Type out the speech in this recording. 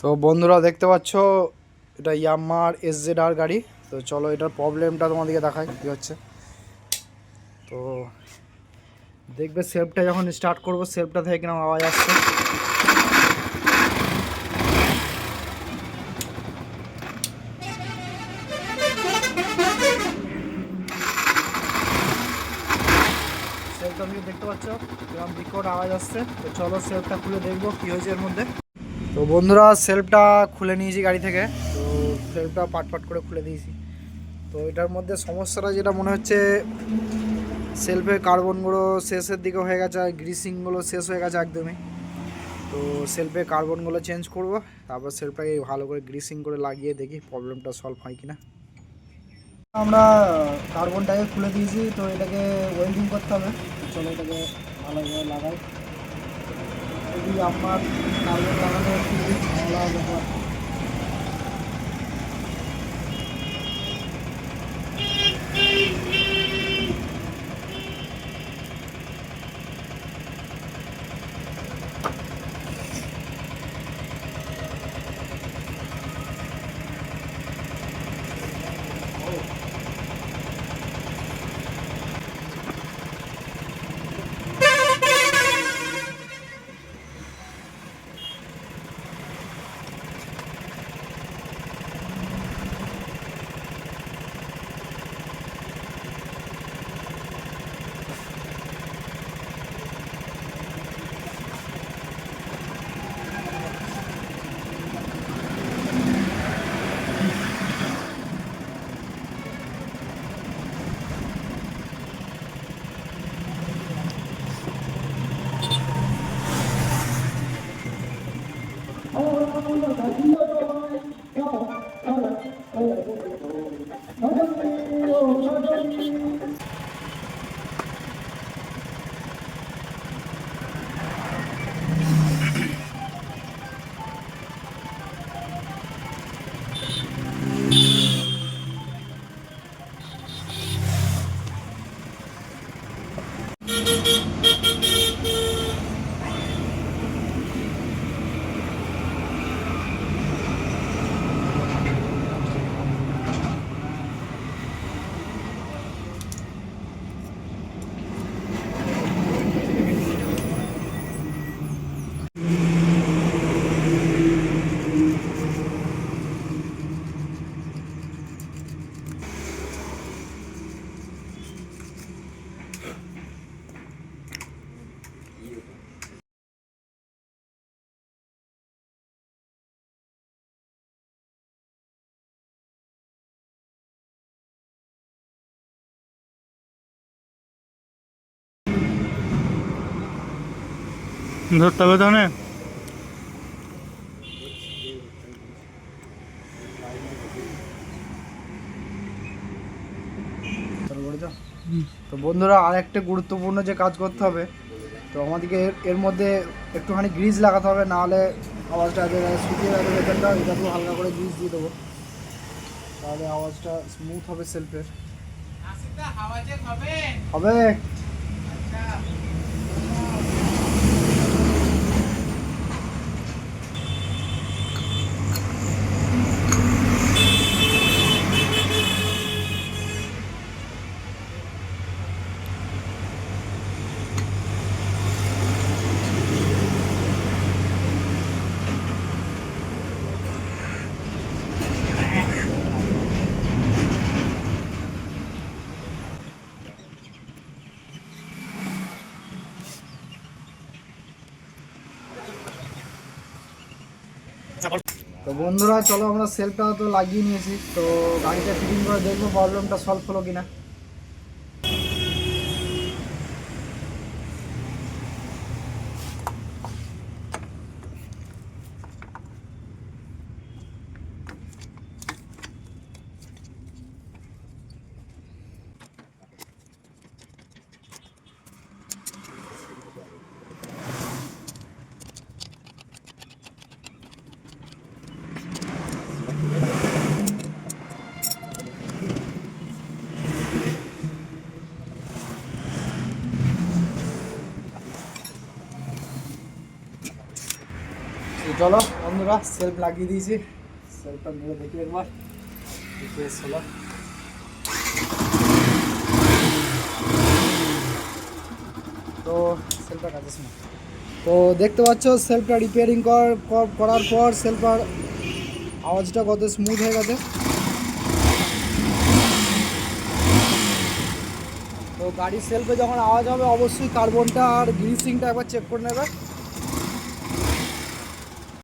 তো বন্ধুরা দেখতে পাচ্ছ, এটা ইয়ামার এস জেড আর গাড়ি। তো চলো এটার প্রবলেমটা তোমাদেরকে দেখাই, কী হচ্ছে। তো দেখবে সেলফটা যখন স্টার্ট করব সেলফটা থেকে কীরকম আওয়াজ আসছে। সেলফটা তুমি দেখতে পাচ্ছ, কীরকম বিকট আওয়াজ আসছে। তো চলো সেলফটা খুলে দেখব, কী হয়েছে এর মধ্যে। তো বন্ধুরা সেলফটা খুলে নিয়েছি গাড়ি থেকে। তো সেলফটা পাট পাট করে খুলে দিয়েছি। তো এটার মধ্যে সমস্যাটা যেটা মনে হচ্ছে সেলফের কার্বনগুলো শেষের দিকে হয়ে গেছে, আর গ্রিসিংগুলো শেষ হয়ে গেছে একদমই। তো সেলফে কার্বনগুলো চেঞ্জ করব, তারপর সেলফটাকে ভালো করে গ্রিসিং করে লাগিয়ে দেখি প্রবলেমটা সলভ হয় কিনা। আমরা কার্বনটাকে খুলে দিয়েছি, তো এটাকে ওয়েল্ডিং করতে হবে। চলো এটাকে ভালোভাবে লাগাই। যদি আমার কার্বন লাগানো একটু ঝামেলা ব্যাপার ধরতে হবে তাহলে। তো বন্ধুরা আর একটা গুরুত্বপূর্ণ যে কাজ করতে হবে তো আমাদেরকে এর- এর মধ্যে একটুখানি গ্রিজ লাগাতে হবে নাহলে আওয়াজটা শুকিয়ে যাবে ভেতরটা এটাকেও হালকা করে গ্রিজ দিয়ে দেবো। তাহলে আওয়াজটা স্মুথ হবে সেলফের হবে। তো বন্ধুরা, চলো আমরা সেলটা তো লাগিয়ে নিয়েছি, তো গাড়িটা ফিটিং করে দেখব প্রবলেমটা সলভ হলো কিনা। চলো, বন্ধুরা সেলফ লাগিয়ে দিয়েছি। সেলফটা মেরে দেখি একবার। রিফ্রেশ হলো তো সেলফটা কাছে শোনা তো দেখতে পাচ্ছ সেলফটা রিপেয়ারিং করার পর সেলফার আওয়াজটা কত স্মুথ হয়ে গেছে। তো গাড়ির সেলফে যখন আওয়াজ হবে, অবশ্যই কার্বনটা আর গ্রিসিংটা একবার চেক করে নেবে।